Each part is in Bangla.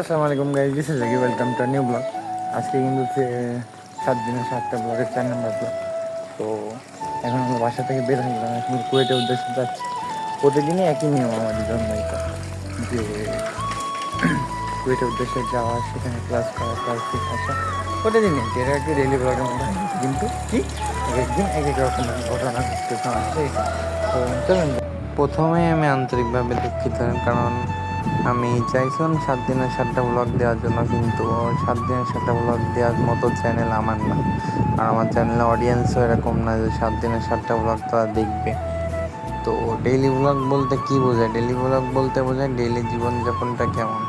আসসালামু আলাইকুম গাইজ দিস ইজ লাগি ওয়েলকাম টু নিউ ব্লগ আজকে কিন্তু সাত দিনের সাতটা ব্লগের চার নম্বর ব্লগ তো এখন আমরা বাসা থেকে বের গেলাম, এখন কুয়েটের উদ্দেশ্যে যাচ্ছি। প্রতিদিনই একই নিয়ম আমাদের জন্মাইত যে কুয়েটের উদ্দেশ্যে যাওয়া, সেখানে ক্লাস করা ক্লাস থেকে আসা। প্রতিদিনই এটা একটি ডেলি ব্লগের হয়। কিন্তু কি? এক একদিন এক এক রকম ঘটনা ঘটতেছে আসছে তো চলুন, প্রথমে আমি আন্তরিকভাবে দুঃখিত, কারণ আমি চাইছিলাম সাত দিনের সাতটা ব্লগ দেওয়ার জন্য, কিন্তু সাত দিনের সাতটা ব্লগ দেওয়ার মতো চ্যানেল আমার না। আর আমার চ্যানেলে অডিয়েন্সও এরকম না যে সাত দিনের সাতটা ব্লগ তারা দেখবে। তো ডেইলি ব্লগ বলতে কি বোঝায়? ডেইলি ব্লগ বলতে বোঝায় ডেইলি জীবনযাপনটা কেমন?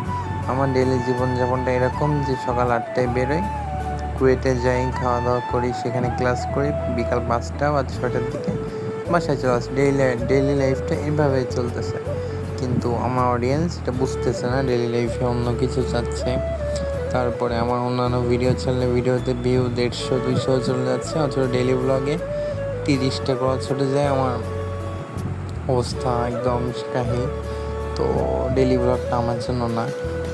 আমার ডেইলি জীবনযাপনটা এরকম যে সকাল আটটায় বেরোই, কুয়েটে যাই খাওয়া দাওয়া করি, সেখানে ক্লাস করি, বিকাল পাঁচটা বা ছটার দিকে বাসায় চলে আসি। ডেইলি ডেইলি লাইফটা এইভাবেই চলতেছে। কিন্তু আমার অডিয়েন্স এটা বুঝতেছে না ডেলি লাইফে অন্য কিছু চাচ্ছে। তারপরে আমার অন্যান্য ভিডিও ছাড়লে ভিডিওতে ভিউ দেড়শো, দুইশো চলে যাচ্ছে, অথচ ডেলি ব্লগে তিরিশটা করা ছুটে যায়। আমার অবস্থা একদম কাহি তো ডেলি ব্লগটা আমার জন্য না।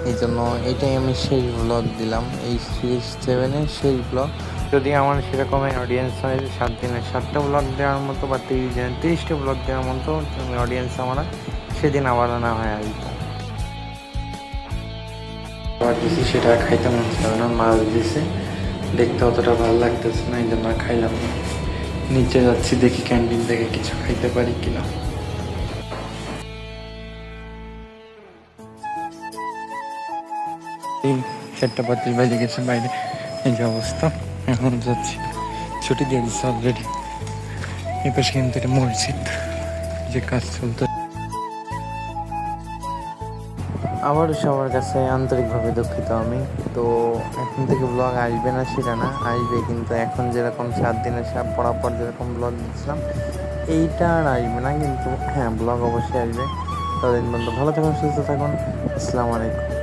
এই জন্য এটাই আমি শেষ ব্লগ দিলাম। এই সিরিজ সেভেনের শেষ ব্লগ যদি আমার সেরকম অডিয়েন্স হয় সাত দিনের সাতটা ব্লগ দেওয়ার মতো বা তিরিশ দিনের তিরিশটা ব্লগ দেওয়ার মতো অডিয়েন্স আমার সেদিন আবার না হয় আসবে খাবার দিছি, সেটা খাইতে মন ছিল না, মাছ দিছে। দেখতে অতটা ভালো লাগতেছে না, এই জন্য খাইলাম না। নিচে যাচ্ছি, দেখি ক্যান্টিন থেকে কিছু খাইতে পারি কিনা। চারটা পঁয়ত্রিশ বাজে গেছে বাইরে। এই যে অবস্থা, এখন যাচ্ছি। ছুটি দিয়ে দিচ্ছে অলরেডি এই পাশে কিন্তু এটা মসজিদ। যে কাজ চলতে আবারও সবার কাছে আন্তরিকভাবে দুঃখিত আমি। তো এখন থেকে ব্লগ আসবে না সেটা না, আসবে কিন্তু এখন যেরকম সাত দিনের সাপ পড়ার পর যেরকম ব্লগ দিচ্ছিলাম এইটা আর আসবে না। কিন্তু হ্যাঁ ব্লগ অবশ্যই আসবে। ততদিন পর্যন্ত ভালো থাকুন, সুস্থ থাকুন। আসসালামু আলাইকুম।